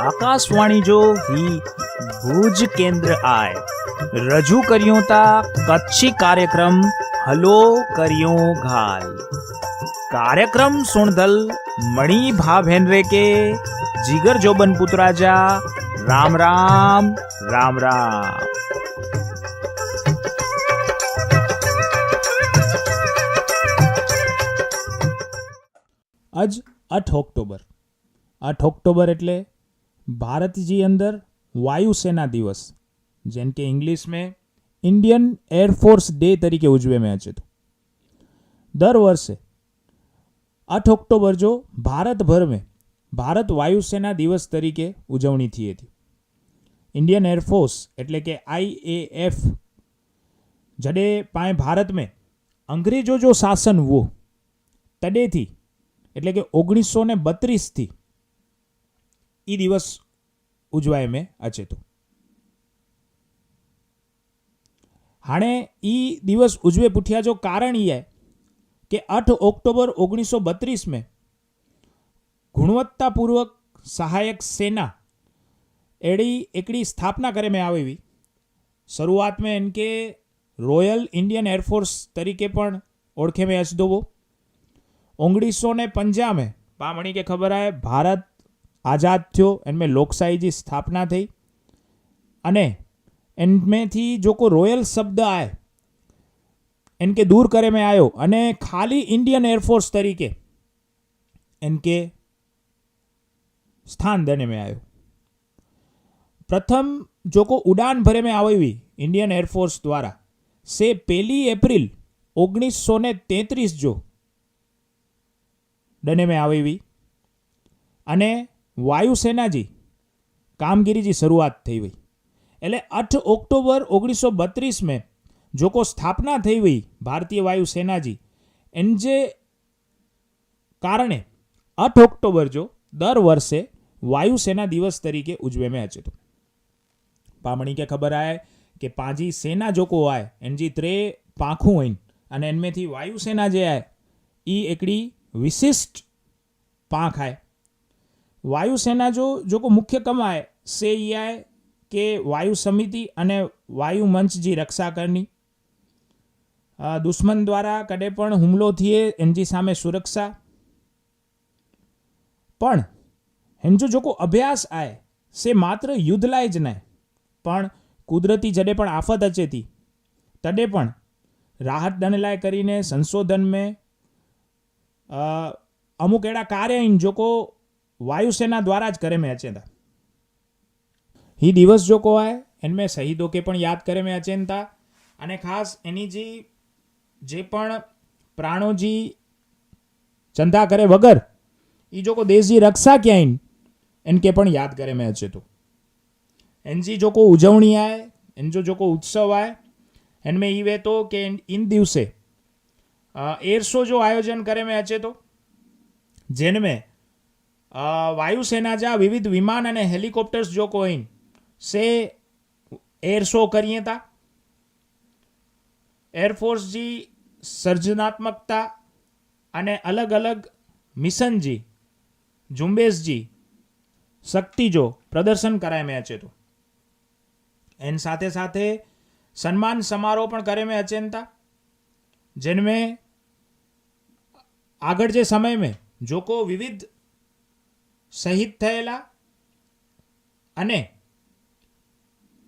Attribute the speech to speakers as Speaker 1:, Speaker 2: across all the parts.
Speaker 1: આકાશવાણી જો હી ભુજ કેન્દ્ર આય. રજૂ કર્યો તા કચ્છી કાર્યક્રમ, હલો કર્યો ઘાલ. કાર્યક્રમ સુણધલ, મણી ભાભેનરે કે જીગર જોબન પુત્રાજા રામ રામ રામ રામ.
Speaker 2: આજ આઠ ઓક્ટોબર. આઠ ઓક્ટોબર એટલે ભારતજી અંદર વાયુસેના દિવસ જેમ કે इंग्लिश में इंडियन एयरफोर्स डे તરીકે ઉજવવામાં આવે છે દર વર્ષે આઠ ઓક્ટોબર જો ભારતભર में ભારત વાયુસેના દિવસ તરીકે ઉજવણી થઈ હતી इंडियन एयरफोर्स એટલે કે આઈએએફ જડે पाए भारत में અંગ્રેજો જો શાસન हुओ તડેથી એટલે કે ઓગણીસો ને બત્રીસથી એ દિવસ ઉજવાય મેં અચેતો હાણે એ દિવસ ઉજવે પૂઠ્યા જો કારણ એ કે આઠ ઓક્ટોબર ઓગણીસો બત્રીસ મેં ગુણવત્તાપૂર્વક સહાયક સેના એડી એકડી સ્થાપના કરે મેં આવી શરૂઆત મેં એમ કે રોયલ ઇન્ડિયન એરફોર્સ તરીકે પણ ઓળખે મેં અચદોવો ઓગણીસો ને પંજામે પામણી કે ખબર આય, ભારત આઝાદ થયો, એનમેં લોકશાહીજી સ્થાપના થઈ અને એનમેથી જો કોઈ રોયલ શબ્દ આય, એનકે દૂર કરે મેં આવ્યો અને ખાલી ઇન્ડિયન એરફોર્સ તરીકે એનકે સ્થાન દેને મેં આવ્યો પ્રથમ જો કો ઉડાન ભરે મેં આવી ઇન્ડિયન એરફોર્સ દ્વારા, સે પહેલી એપ્રિલ ઓગણીસો ને તેત્રીસ જો ડને મેં આવી અને વાયુસેનાજી કામગીરીજી શરૂઆત થઈ ગઈ એટલે અઠ ઓક્ટોબર ઓગણીસો બત્રીસ મેં જોકો સ્થાપના થઈ ગઈ ભારતીય વાયુસેનાજી. એન જે કારણે અઠ ઓક્ટોબર જો દર વર્ષે વાયુસેના દિવસ તરીકે ઉજવે મેં હતું પામણી કે ખબર આવે કે પાંજી સેના જોકો આય, એનજી ત્રે પાંખું હોય અને એનમેથી વાયુસેના જે આય એ એકડી વિશિષ્ટ પાંખ આય. વાયુસેના જો જો કો મુખ્ય કમા है से यह है કે વાયુ સમિતિ અને વાયુ મંચ જી રક્ષા કરની. દુશ્મન દ્વારા કડે પણ હુમલો થયે એમજી સામે સુરક્ષા. પણ એમજો જો કો અભ્યાસ આય, સે માત્ર યુદ્ધ લાય જ નહીં પણ, કુદરતી જડે પણ આફત અચેતી. તડે પણ, રાહત દંડલાય કરીને સંશોધન મેં અમુક એડા કાર્ય ઇન જોકો वायुसेना द्वारा ज करे में अचेता ही दिवस जो को है इनमें शहीदों के પણ યાદ કરે મેં અચેન હતા અને ખાસ એની જે જે પણ પ્રાણોજી ચંદા કરે વગર એ જો કો દેશની રક્ષા ક્યાંય એનકે પણ યાદ કરે મેં અચેતો. એનજી જો કો ઉજવણી આય, એન જો જો કો ઉત્સવ આય, એનમે ઈ વે તો કે ઇન દિવસે એર શો જો આયોજન કરે મેં અચેતો, જેનમે વાયુસેના જા વિવિધ વિમાન અને હેલિકોપ્ટર્સ જો કોઈન સે એર શો કરીએ તા? એરફોર્સજી સર્જનાત્મકતા અને અલગ અલગ મિશનજી ઝુંબેશજી શક્તિજો પ્રદર્શન કરાય મેં અચેતો એની સાથે સાથે સન્માન સમારોહ પણ કરે મેં અચેનતા જેને આગળ જે સમય મેં જોકો વિવિધ શહીદ થયેલા અને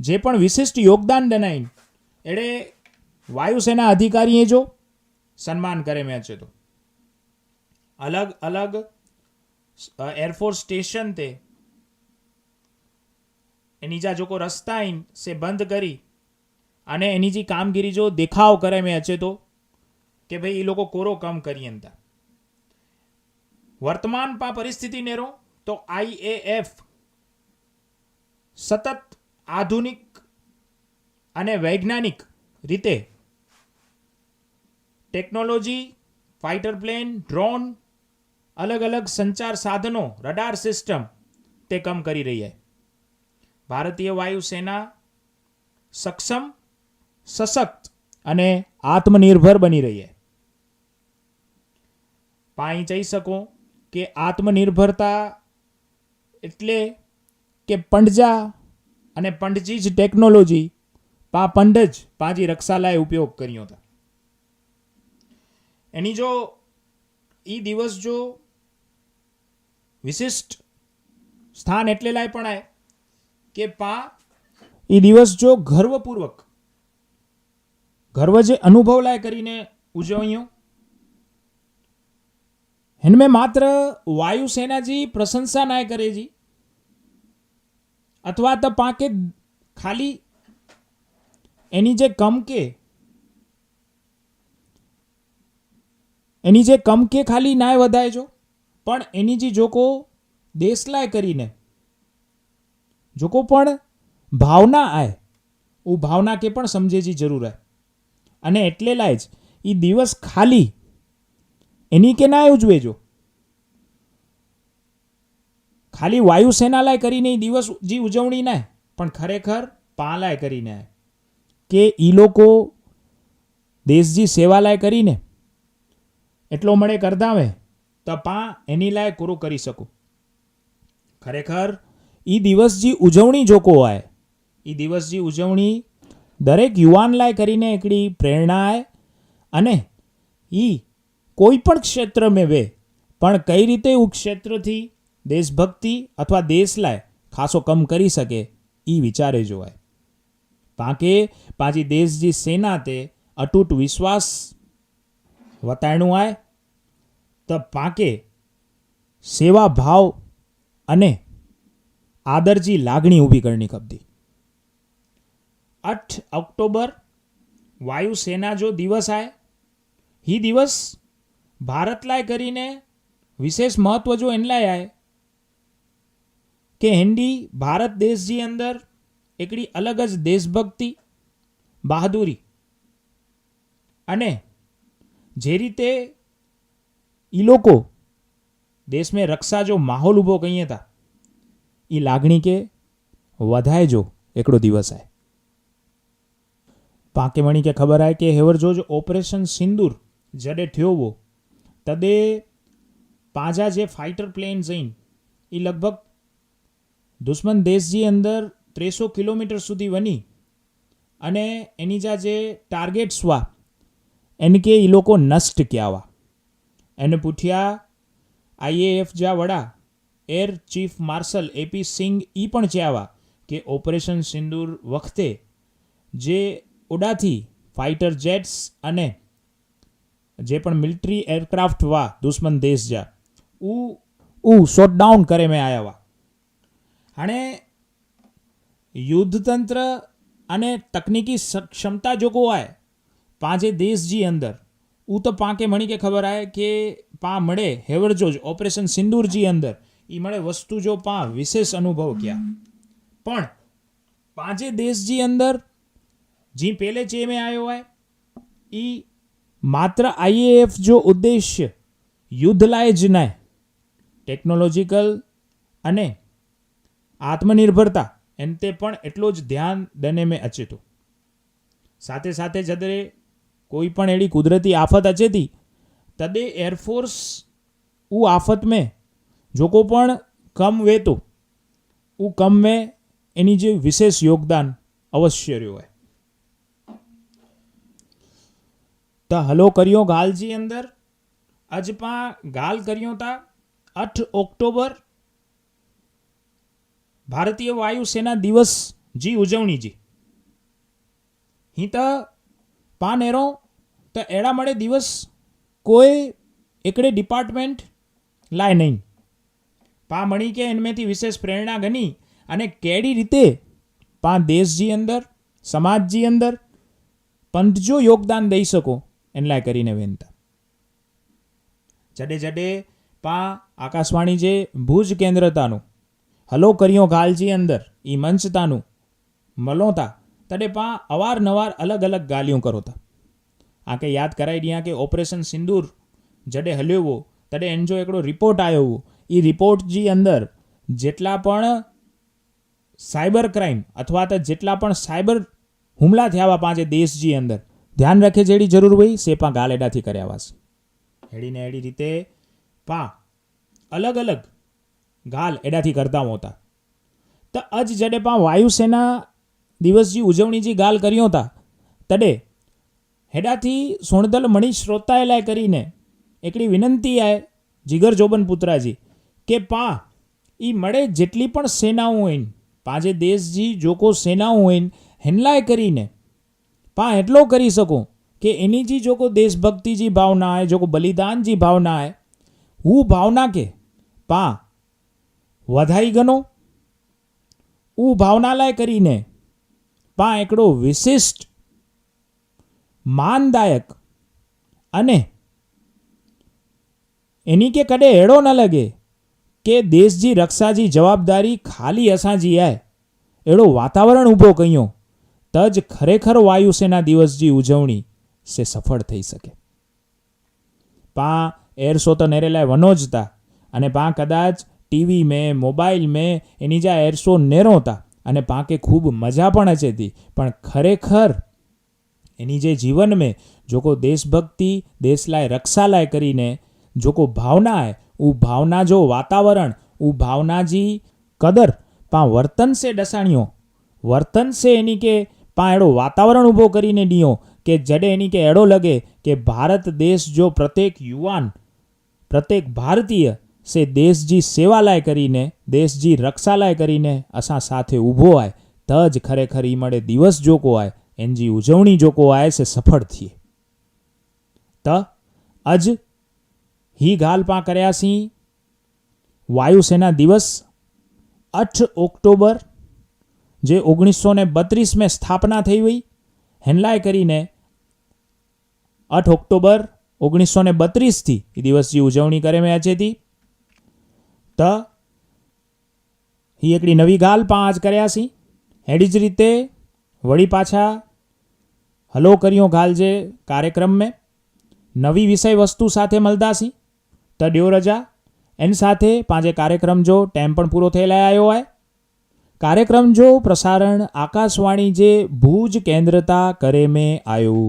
Speaker 2: જે પણ વિશિષ્ટ યોગદાન દનાઈ એડે વાયુસેના અધિકારીએ જો સન્માન કરે મેં છે તો. અલગ અલગ એરફોર્સ સ્ટેશન તે એની જા જોકો રસ્તા આઈન સે બંધ કરી અને એની જે કામગીરી જો દેખાવ કરે મેં અચે તો કે ભાઈ એ લોકો કોરો કમ કરી હતા વર્તમાન પા પરિસ્થિતિ નેરો તો આઈએએફ સતત આધુનિક અને વૈજ્ઞાનિક રીતે ટેકનોલોજી, ફાઇટર પ્લેન, ડ્રોન, અલગ અલગ સંચાર સાધનો, રડાર સિસ્ટમ તે કમ કરી રહી છે ભારતીય વાયુસેના સક્ષમ, સશક્ત અને આત્મનિર્ભર બની રહી છે પાણી જઈ શકો કે આત્મનિર્ભરતા એટલે કે પંડજા અને પંડજી જ ટેકનોલોજી પા પંડ જ પાજી રક્ષાલાએ ઉપયોગ કર્યો હતા. એની જો એ દિવસ જો વિશિષ્ટ સ્થાન એટલે લાય પણ આય કે પા એ દિવસ જો ગર્વપૂર્વક, ગર્વ જે અનુભવ લાય કરીને ઉજવ્યો इनमें मात्र वायुसेना जी प्रशंसा ना करे जी અથવા તો પાકે ખાલી એની જે કમ કે એની જે કમ કે ખાલી ના વધાય જો પણ એની જે જોકો દેશલાય કરીને જોકો પણ ભાવના આય ઉ ભાવના કે પણ સમજે જી જરૂર હે અને એટલે લાય જ એ દિવસ ખાલી એની કે ના ઉજવેજો ખાલી વાયુસેના લાય કરીને દિવસ જી ઉજવણી ના પણ ખરેખર પાલાય કરીને કે એ લોકો દેશજી સેવા લાય કરીને એટલો મળે કરદાવે તો પા એની લાય પૂરું કરી શકું. ખરેખર એ દિવસજી ઉજવણી જોકો આય એ દિવસજી ઉજવણી દરેક યુવાન લાય કરીને એકડી પ્રેરણા આય, અને ઈ કોઈ પણ ક્ષેત્ર મેં વે પણ કઈ રીતે ઉ ક્ષેત્રથી દેશભક્તિ અથવા દેશ લાય ખાસો કમ કરી શકે એ વિચારે જોવાય. પાકે પાછી દેશજી સેના તે અતૂટ વિશ્વાસ વતાણું આય, તો પાકે સેવા ભાવ અને આદરજી લાગણી ઊભી કરની કબધી આઠ ઓક્ટોબર વાયુસેના જો દિવસ આય હી દિવસ ભારત લાય કરીને વિશેષ મહત્વ જો એનલાય આય કે હિન્દી ભારત દેશજી અંદર એકડી અલગ જ દેશભક્તિ, બહાદુરી અને જે રીતે એ લોકો દેશ મેં રક્ષા જો માહોલ ઊભો કહીએ હતા એ લાગણી કે વધાય જો એકડો દિવસ આય. પાકે મણી કે ખબર આય કે હેવર જો ઓપરેશન સિંદૂર જડે થયો તદે પાંજા જે ફાઇટર પ્લેન જઈને, એ લગભગ દુશ્મન દેશજી અંદર ત્રેસો કિલોમીટર સુધી વની અને એની જા જે ટાર્ગેટ્સ વા, એને કે એ લોકો નષ્ટ ક્યાવા એને પૂછ્યા આઈએએફ જા વડા air chief marshal AP Singh એ પણ ચાવા કે ઓપરેશન સિંદૂર વખતે જે ઉડાથી ફાઇટર જેટ્સ અને જે પણ મિલિટરી એરક્રાફ્ટ વા, દુશ્મન દેશ જા ઉ ઉ શોટ ડાઉન કરે મેં આયા વા. હાणे યુદ્ધતંત્ર અને તકનીકી ક્ષમતા જો કો આય પાંચે દેશજી અંદર ઉ તો પાંકે મણી કે ખબર આય કે પા મળે હેવર જો ઓપરેશન સિંદૂરજી અંદર એ મળે વસ્તુ જો પા વિશેષ અનુભવ ક્યાં. પણ પાંચે દેશજી અંદર, જી પહેલે જે મેં આવ્યો હોય, ઈ માત્ર આઈએએફ જો ઉદ્દેશ્ય યુદ્ધ લાય જ નહીં ટેકનોલોજીકલ અને આત્મનિર્ભરતા, એમ તે પણ એટલો જ ધ્યાન દને મેં અચેતું. સાથે સાથે જદરે કોઈ પણ એડી કુદરતી આફત અચેતી, તદે એરફોર્સ ઉ આફત મેં જોકો પણ કમ વેતો, ઉ કમ મેં એની જે વિશેષ યોગદાન અવશ્ય રહ્યું હોય. તો હલો કર્યો ગાલજી અંદર. અજપા ગાલ કર્યો તા અઠ ઓક્ટોબર. ભારતીય વાયુસેના દિવસ જી ઉજવણી જી હી તો પા નેરો, તો એડા મળે દિવસ કોઈ એકડે ડિપાર્ટમેન્ટ લાય નહીં પા મણી કે એનમેથી વિશેષ પ્રેરણા ગણી અને કેડી રીતે પા દેશજી અંદર, સમાજજી અંદર પંથજો યોગદાન દઈ શકો. એનલાય કરીને વિનતા. જડે જડે પા આકાશવાણી જે ભુજ કેન્દ્રતાનું, હલો કર્યો ગાલજી અંદર, ઈ મંચતાનું, મલોતા, તડે પા અવારનવાર અલગ અલગ ગાલિયું કરોતા. આ કે યાદ કરાઈ દિયા કે ઓપરેશન સિંદૂર, જડે હલ્યો તડે એનજો એકડો રિપોર્ટ આવ્યો એ રિપોર્ટ જી અંદર જેટલા પણ સાયબર ક્રાઇમ અથવા તો જેટલા પણ સાયબર હુમલા થયા પાંચે દેશજી અંદર ધ્યાન રાખે જેડી જરૂર હોય સેપા ગાલેડાથી કર્યાવાસ હેડીને એડી રીતે પા, અલગ અલગ ગાલ એડાથી કરતા હોતા. તો અજ જડે પા વાયુસેના દિવસજી ઉજવણી જે ગાલ કર્યો હતા તડે હેડાથી સોણદલ મણી શ્રોતાયેલા કરીને એકડી વિનંતી આય જીગર જોબન પુત્રાજી કે, પા એ મળે જેટલી પણ સેનાઓ હોય પાંજે દેશજી જોકો સેનાઓ હોય હેનલાય કરીને પણ એટલો કરી શકूं कि इन्हीं जी जेको देशभक्ति जी भावना आहे जेको बलिदान जी भावना आहे हू भावना खे पां वधाई गनो हू भावना लाइ કરીને पां हिकिड़ो વિશિષ્ટ માનદાયક અને એની કે કॾहिं अहिड़ो न लॻे કે દેશ જી રક્ષા જી જવાબદારી ખાલી અસાંજી आहे अहिड़ો વાતાવરણ ઊભો કયો તજ ખરેખર વાયુસેના દિવસજી ઉજવણી સે સફળ થઈ શકે. પા એરસો તો નેરેલાય વનોજતા અને પા કદાચ ટીવી મેં, મોબાઈલ મેં એની જ્યાં એરશો નેરોતા અને પાંકે ખૂબ મજા પણ અચેતી. પણ ખરેખર એની જે જીવન મેં જોકો દેશભક્તિ, દેશલાય, રક્ષાલાય કરીને જોકો ભાવના ભાવનાએ ઉ ભાવના જો વાતાવરણ, ઉ ભાવનાજી કદર, પા વર્તન સે ડસાણ્યો, વર્તન સે એની કે પણ એડો વાતાવરણ ઊભો કરીને ડીઓ કે જડે એની કે એડો લગે કે ભારત દેશ જો પ્રત્યેક યુવાન, પ્રત્યેક ભારતીય સે દેશજી સેવાલાય કરીને, દેશજી રક્ષાલાય કરીને અસાં સાથે ઊભો આય તો જ ખરેખર ઈ મળે દિવસ જોકો આય, એનજી ઉજવણી જોકો આય છે સફળ થઈએ ત, અજ, હી ગાલપા કર્યા સિંહ વાયુસેના દિવસ, અઠ ઓક્ટોબર જે ઓગણીસો ને બત્રીસમાં સ્થાપના થઈ હોય હેનલાય કરીને આઠ ઓક્ટોબર ઓગણીસો ને બત્રીસથી એ દિવસની ઉજવણી કરવામાં હતી તો એ એકડી નવી ગાલ પાંચ કર્યા સી એડી જ રીતે વળી પાછા હલો કર્યો ગાલ જે કાર્યક્રમ મેં નવી વિષય વસ્તુ સાથે મળદાસી તો ડ્યો રજા એની સાથે પાંચે કાર્યક્રમ જો ટાઈમ પણ પૂરો થયેલા આવ્યો હોય. કાર્યક્રમ જો પ્રસારણ આકાશવાણી જે ભુજ કેન્દ્રતા કરે મેં આયો.